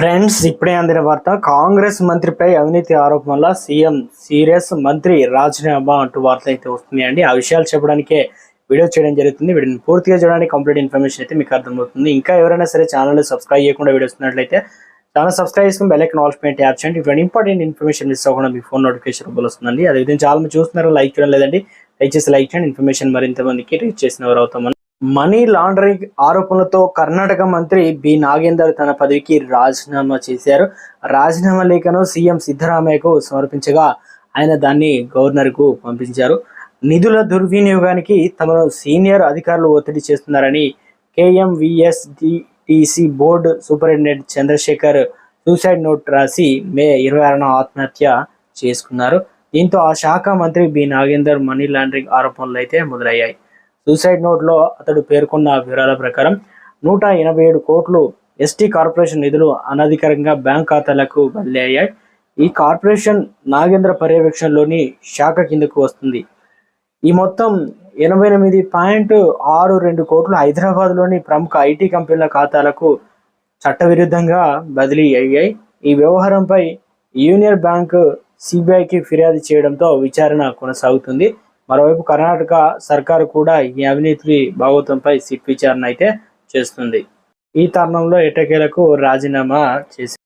Friends ఇప్పుడే అందిన వార్త కాంగ్రెస్ మంత్రిపై అవినీతి ఆరోపణల సీఎం సీరియస్ మంత్రి రాజీనామా అంటూ వార్త అయితే వస్తున్నాయండి. ఆ విషయాలు చెప్పడానికే వీడియో చేయడం జరుగుతుంది. వీడియోని పూర్తిగా చూడడానికి కంప్లీట్ ఇన్ఫర్మేషన్ అయితే మీకు అర్థమవుతుంది. ఇంకా ఎవరైనా సరే ఛానల్ సబ్స్క్రైబ్ చేయకుండా వీడియో వస్తున్నట్లయితే ఛానల్ సబ్స్క్రైబ్ చేసుకుని బెల్ ఐకన్ ఆల్ పైన ట్యాప్ చేయండి. ఇటువంటి ఇంపార్టెంట్ ఇన్ఫర్మేషన్ మిస్ అవ్వకుండా మీ ఫోన్ నోటిఫికేషన్ రూపంలో వస్తుందండి. అదేవిధంగా చాలా మంది చూస్తున్నారు లైక్ చేయడం లేదండి. దయచేసి లైక్ చేయండి. ఇన్ఫర్మేషన్ మరింత మందికి రీచ్ చేసిన వారు అవుతామని మనీ లాండరింగ్ ఆరోపణలతో కర్ణాటక మంత్రి బి. నాగేందర్ తన పదవికి రాజీనామా చేశారు. రాజీనామా లేఖను సీఎం సిద్ధరామయ్యకు సమర్పించగా ఆయన దాన్ని గవర్నర్కు పంపించారు. నిధుల దుర్వినియోగానికి తమను సీనియర్ అధికారులు ఒత్తిడి చేస్తున్నారని KMVSDTC board superintendent Chandrashekar suicide note రాసి మే ఇరవై ఆరున ఆత్మహత్య చేసుకున్నారు. దీంతో ఆ శాఖ మంత్రి బి. నాగేందర్ మనీ లాండరింగ్ ఆరోపణలు అయితే మొదలయ్యాయి. సూసైడ్ నోట్లో అతడు పేర్కొన్న వివరాల ప్రకారం నూట ఎనభై ఏడు కోట్లు ఎస్టీ కార్పొరేషన్ నిధులు అనధికారికంగా బ్యాంక్ ఖాతాలకు బదిలీ అయ్యాయి ఈ కార్పొరేషన్ నాగేంద్ర పర్యవేక్షణలోని శాఖ కిందకు వస్తుంది. ఈ మొత్తం ఎనభై ఎనిమిది పాయింట్ ఆరు రెండు కోట్లు హైదరాబాద్లోని ప్రముఖ ఐటీ కంపెనీల ఖాతాలకు చట్టవిరుద్ధంగా బదిలీ అయ్యాయి ఈ వ్యవహారంపై యూనియన్ బ్యాంక్ సిబిఐకి ఫిర్యాదు చేయడంతో విచారణ కొనసాగుతుంది. మరోవైపు కర్ణాటక సర్కారు కూడా ఈ అవినీతి భాగోతంపై సిట్ విచారణ అయితే చేస్తుంది. ఈ తరుణంలో ఎటకేలకు రాజీనామా చేసి